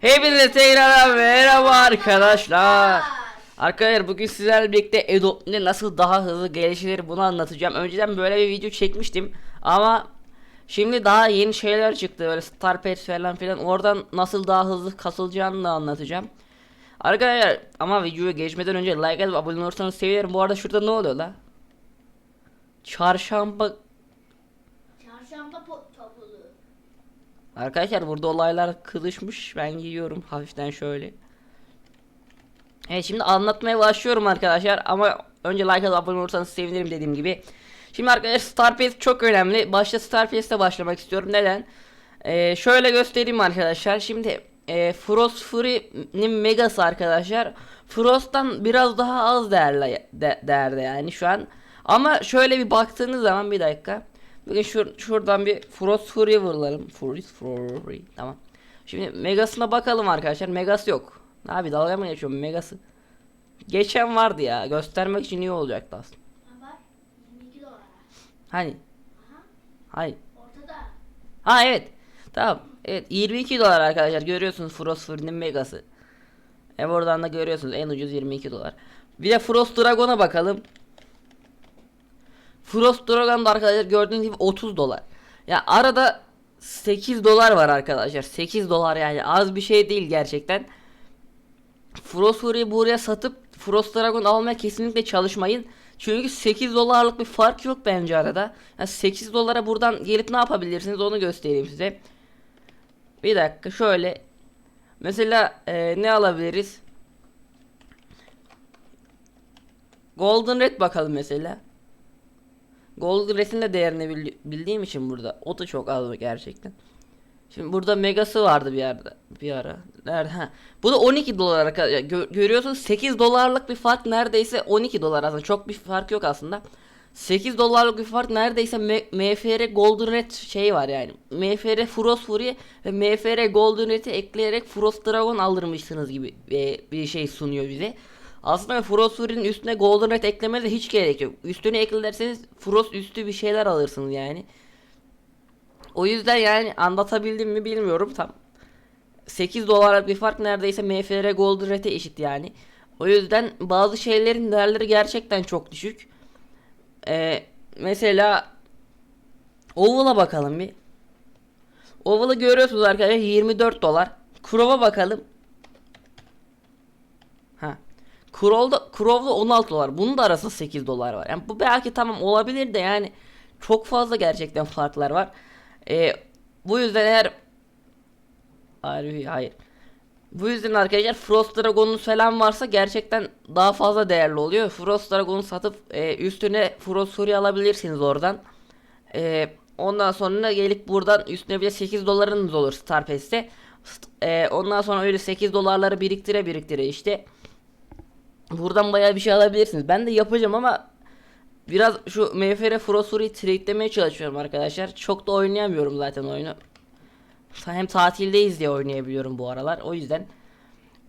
Hepinize tekrar merhaba arkadaşlar. Arkadaşlar bugün sizlerle birlikte Adobe'de nasıl daha hızlı gelişir bunu anlatacağım. Önceden böyle bir video çekmiştim ama şimdi daha yeni şeyler çıktı böyle Starpad falan filan oradan nasıl daha hızlı kasılacağını da anlatacağım. Arkadaşlar ama videoya geçmeden önce like atıp abone olursanız sevinirim. Bu arada şurada ne oluyor la? Çarşamba Arkadaşlar burada olaylar kızışmış. Ben giyiyorum hafiften şöyle. Evet şimdi anlatmaya başlıyorum arkadaşlar ama önce like atıp abone olursanız sevinirim dediğim gibi. Şimdi arkadaşlar Starpace çok önemli. Başta Starpace'te başlamak istiyorum. Neden? Ee, şöyle göstereyim arkadaşlar. Şimdi e, Frost Fury'nin Megası arkadaşlar. Frost'tan biraz daha az değerli de, değerde yani şu an. Ama şöyle bir baktığınız zaman bir dakika. Bugün şur şuradan bir Frost Fury vuralım. Frost Fury. Tamam. Şimdi Megas'ına bakalım arkadaşlar. Megas yok. Abi dalga mı geçiyorum Megas'ı? Geçen vardı ya. Göstermek için iyi olacaktı aslında. Ne var? 22 dolara. Hani? Aha. Hayır. Ortada. Ha evet. Tamam. Evet 22 dolar arkadaşlar. Görüyorsunuz Frost Fury'nin Megası. E buradan da görüyorsunuz en ucuz 22 dolar. Bir de Frost Dragon'a bakalım. Frost Dragon'da arkadaşlar gördüğünüz gibi 30 dolar. Ya arada 8 dolar var arkadaşlar. 8 dolar yani az bir şey değil gerçekten. Frost Fury'yi buraya satıp Frost Dragon almaya kesinlikle çalışmayın. Çünkü 8 dolarlık bir fark yok bence arada. Yani 8 dolara buradan gelip ne yapabilirsiniz onu göstereyim size. Bir dakika şöyle. Mesela e, ne alabiliriz? Golden Red bakalım mesela. Golden Red'in de değerini bil- bildiğim için burada. O da çok az gerçekten. Şimdi burada Megası vardı bir yerde. Bir ara. Nerede? Ha. Bu da 12 dolar arkadaşlar. Gö- görüyorsunuz 8 dolarlık bir fark neredeyse 12 dolar aslında. Çok bir fark yok aslında. 8 dolarlık bir fark neredeyse MFR Golden Red şey var yani. MFR Frost Fury ve MFR Golden Red'i ekleyerek Frost Dragon aldırmışsınız gibi e, bir şey sunuyor bize. Aslında Frost Fury'nin üstüne Golden Red eklemeye de hiç gerek yok. Üstüne eklerseniz Frost üstü bir şeyler alırsınız yani. O yüzden yani anlatabildim mi bilmiyorum tam. 8 dolarlık bir fark neredeyse MFR Gold Rate'e eşit yani. O yüzden bazı şeylerin değerleri gerçekten çok düşük. Ee, mesela Oval'a bakalım bir. Oval'ı görüyorsunuz arkadaşlar 24 dolar. Crow'a bakalım. Ha. Crow'da, Crow'da 16 dolar. Bunun da arasında 8 dolar var. Yani bu belki tamam olabilir de yani çok fazla gerçekten farklar var. Ee, bu yüzden eğer hayır, hayır. Bu yüzden arkadaşlar Frost Dragon'unuz falan varsa gerçekten daha fazla değerli oluyor. Frost Dragon'u satıp e, üstüne Frost Fury alabilirsiniz oradan. E, ondan sonra gelip buradan üstüne bir de 8 dolarınız olur Star Pass'te. E, ondan sonra öyle 8 dolarları biriktire biriktire işte. Buradan bayağı bir şey alabilirsiniz. Ben de yapacağım ama Biraz şu MFR Frosur'u trade'lemeye çalışıyorum arkadaşlar. Çok da oynayamıyorum zaten oyunu. Hem tatildeyiz diye oynayabiliyorum bu aralar. O yüzden.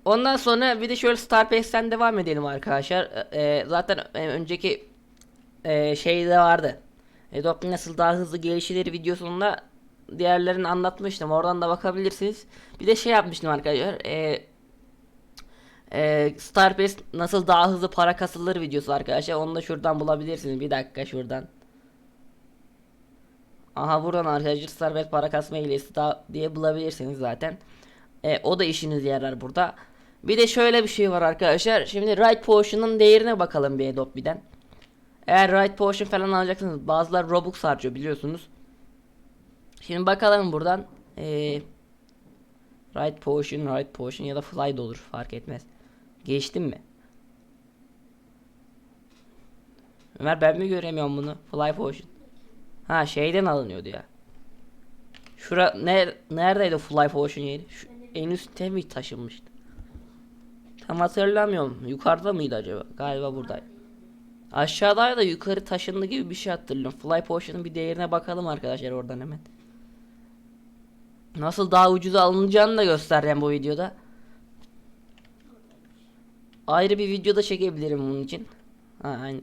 Ondan sonra bir de şöyle Star Pass'ten devam edelim arkadaşlar. Ee, zaten e, önceki e, şeyde vardı. Adobe nasıl daha hızlı gelişilir videosunda diğerlerini anlatmıştım. Oradan da bakabilirsiniz. Bir de şey yapmıştım arkadaşlar. E, ee, Starbase nasıl daha hızlı para kasılır videosu arkadaşlar. Onu da şuradan bulabilirsiniz. Bir dakika şuradan. Aha buradan arkadaşlar Starbase para kasma hilesi diye bulabilirsiniz zaten. Ee, o da işiniz yarar burada. Bir de şöyle bir şey var arkadaşlar. Şimdi Right Potion'un değerine bakalım bir Adobe'den. Eğer Right Potion falan alacaksınız bazılar Robux harcıyor biliyorsunuz. Şimdi bakalım buradan. Ee, Right Potion, Right Potion ya da Fly da olur fark etmez. Geçtim mi? Ömer ben mi göremiyorum bunu? Fly Potion. Ha şeyden alınıyordu ya. Şura ne neredeydi Fly Potion yeri? Şu, en üstte mi taşınmıştı? Tam hatırlamıyorum. Yukarıda mıydı acaba? Galiba buradaydı. Aşağıdaydı da yukarı taşındı gibi bir şey hatırlıyorum. Fly Potion'un bir değerine bakalım arkadaşlar oradan hemen. Nasıl daha ucuza alınacağını da göstereceğim bu videoda. Ayrı bir videoda çekebilirim bunun için. Ha aynı.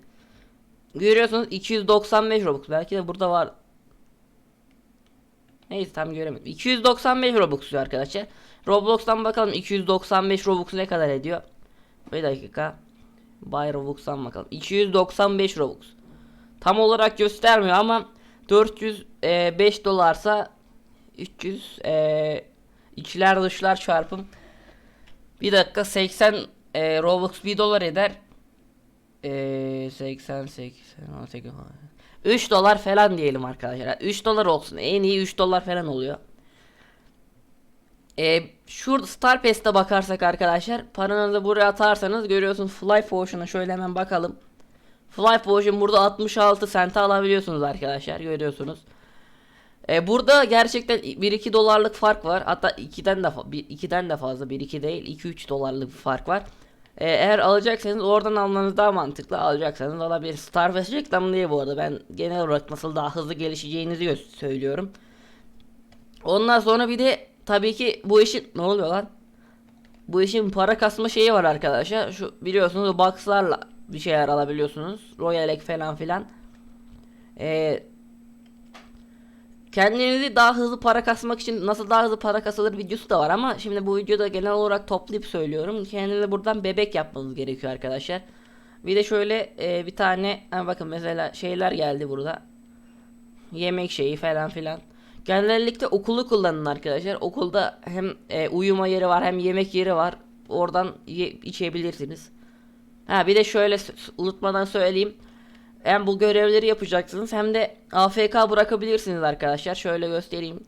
Görüyorsunuz 295 Robux. Belki de burada var. Neyse tam göremedim. 295 Robux diyor arkadaşlar. Roblox'tan bakalım 295 Robux ne kadar ediyor? Bir dakika. Buy Robux'tan bakalım. 295 Robux. Tam olarak göstermiyor ama 405 dolarsa 300 e, içler dışlar çarpım bir dakika 80 e, Robux 1 dolar eder. E, 80 80 18 3 dolar falan diyelim arkadaşlar. 3 dolar olsun. En iyi 3 dolar falan oluyor. E, şurada Star Pass'te bakarsak arkadaşlar paranızı buraya atarsanız görüyorsunuz Fly Potion'a şöyle hemen bakalım. Fly Potion burada 66 sente alabiliyorsunuz arkadaşlar görüyorsunuz. E, burada gerçekten 1-2 dolarlık fark var. Hatta 2'den de fa- bir- 2'den de fazla 1-2 değil 2-3 dolarlık bir fark var. E, eğer alacaksanız oradan almanız daha mantıklı. Alacaksanız alabilirsiniz. Starfest reklamı değil bu arada. Ben genel olarak nasıl daha hızlı gelişeceğinizi söylüyorum. Ondan sonra bir de tabii ki bu işin ne oluyor lan? Bu işin para kasma şeyi var arkadaşlar. Şu biliyorsunuz boxlarla bir şeyler alabiliyorsunuz. Royal Egg falan filan. Ee, kendinizi daha hızlı para kasmak için nasıl daha hızlı para kasılır videosu da var ama şimdi bu videoda genel olarak toplayıp söylüyorum. Kendinize buradan bebek yapmanız gerekiyor arkadaşlar. Bir de şöyle e, bir tane ha bakın mesela şeyler geldi burada. Yemek şeyi falan filan. Genellikle okulu kullanın arkadaşlar. Okulda hem e, uyuma yeri var hem yemek yeri var. Oradan ye- içebilirsiniz. Ha bir de şöyle unutmadan söyleyeyim. Hem bu görevleri yapacaksınız hem de AFK bırakabilirsiniz arkadaşlar. Şöyle göstereyim.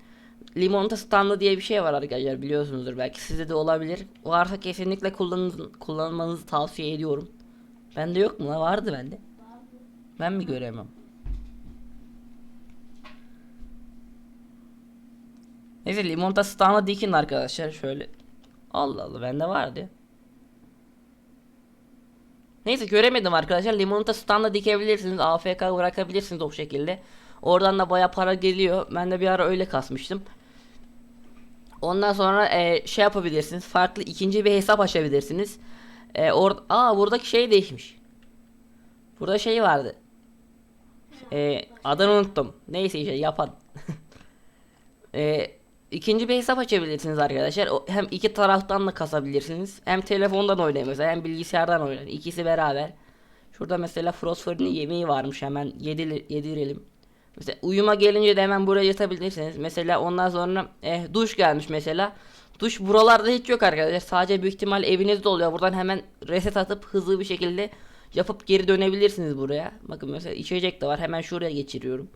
Limonata standı diye bir şey var arkadaşlar biliyorsunuzdur belki sizde de olabilir. Varsa kesinlikle kullanın, kullanmanızı tavsiye ediyorum. Bende yok mu la? Vardı bende. Ben mi göremem? Neyse limonata standı dikin arkadaşlar şöyle. Allah Allah bende vardı. Neyse göremedim arkadaşlar. Limonata standa dikebilirsiniz. AFK bırakabilirsiniz o şekilde. Oradan da baya para geliyor. Ben de bir ara öyle kasmıştım. Ondan sonra e, şey yapabilirsiniz. Farklı ikinci bir hesap açabilirsiniz. E, or Aa buradaki şey değişmiş. Burada şey vardı. E, adını unuttum. Neyse işte yapan. e, ikinci bir hesap açabilirsiniz arkadaşlar. O, hem iki taraftan da kasabilirsiniz. Hem telefondan oynayın mesela hem bilgisayardan oynayın. İkisi beraber. Şurada mesela Frostford'un yemeği varmış hemen yedir, yedirelim. Mesela uyuma gelince de hemen buraya yatabilirsiniz. Mesela ondan sonra eh, duş gelmiş mesela. Duş buralarda hiç yok arkadaşlar. Sadece büyük ihtimal evinizde oluyor. Buradan hemen reset atıp hızlı bir şekilde yapıp geri dönebilirsiniz buraya. Bakın mesela içecek de var. Hemen şuraya geçiriyorum.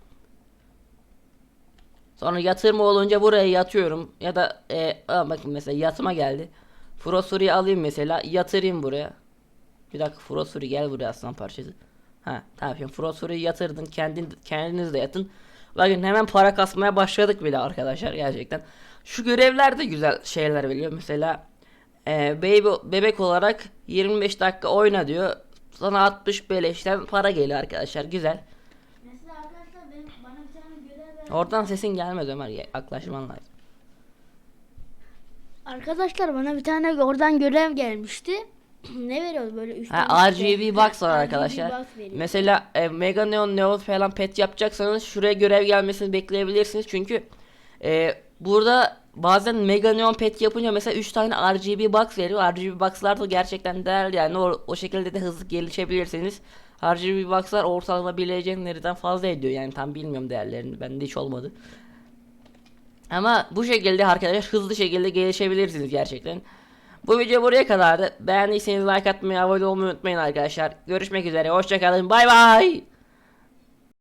Sonra yatırma olunca buraya yatıyorum. Ya da e, bakın mesela yatma geldi. Frostfury'i alayım mesela. Yatırayım buraya. Bir dakika Frostfury gel buraya aslan parçası. Ha tamam şimdi Frostfury'i yatırdın. Kendin, kendiniz de yatın. Bakın hemen para kasmaya başladık bile arkadaşlar gerçekten. Şu görevler de güzel şeyler veriyor. Mesela e, baby, bebek olarak 25 dakika oyna diyor. Sana 60 beleşten para geliyor arkadaşlar. Güzel. Mesela arkadaşlar benim, bana bir tane görev ver. Oradan sesin gelmez Ömer. Yaklaşman lazım. Arkadaşlar bana bir tane oradan görev gelmişti. ne veriyordu böyle üç Ha, tane RGB box var arkadaşlar. box. Mesela e, Mega Neon Neon falan pet yapacaksanız şuraya görev gelmesini bekleyebilirsiniz. Çünkü e, burada bazen Mega Neon pet yapınca mesela 3 tane RGB box veriyor. RGB box'lar da gerçekten değerli yani o, o şekilde de hızlı gelişebilirsiniz. RGB box'lar ortalama bir legendlerden fazla ediyor yani tam bilmiyorum değerlerini bende hiç olmadı. Ama bu şekilde arkadaşlar hızlı şekilde gelişebilirsiniz gerçekten. Bu video buraya kadardı. Beğendiyseniz like atmayı, abone olmayı unutmayın arkadaşlar. Görüşmek üzere. Hoşçakalın. Bay bay.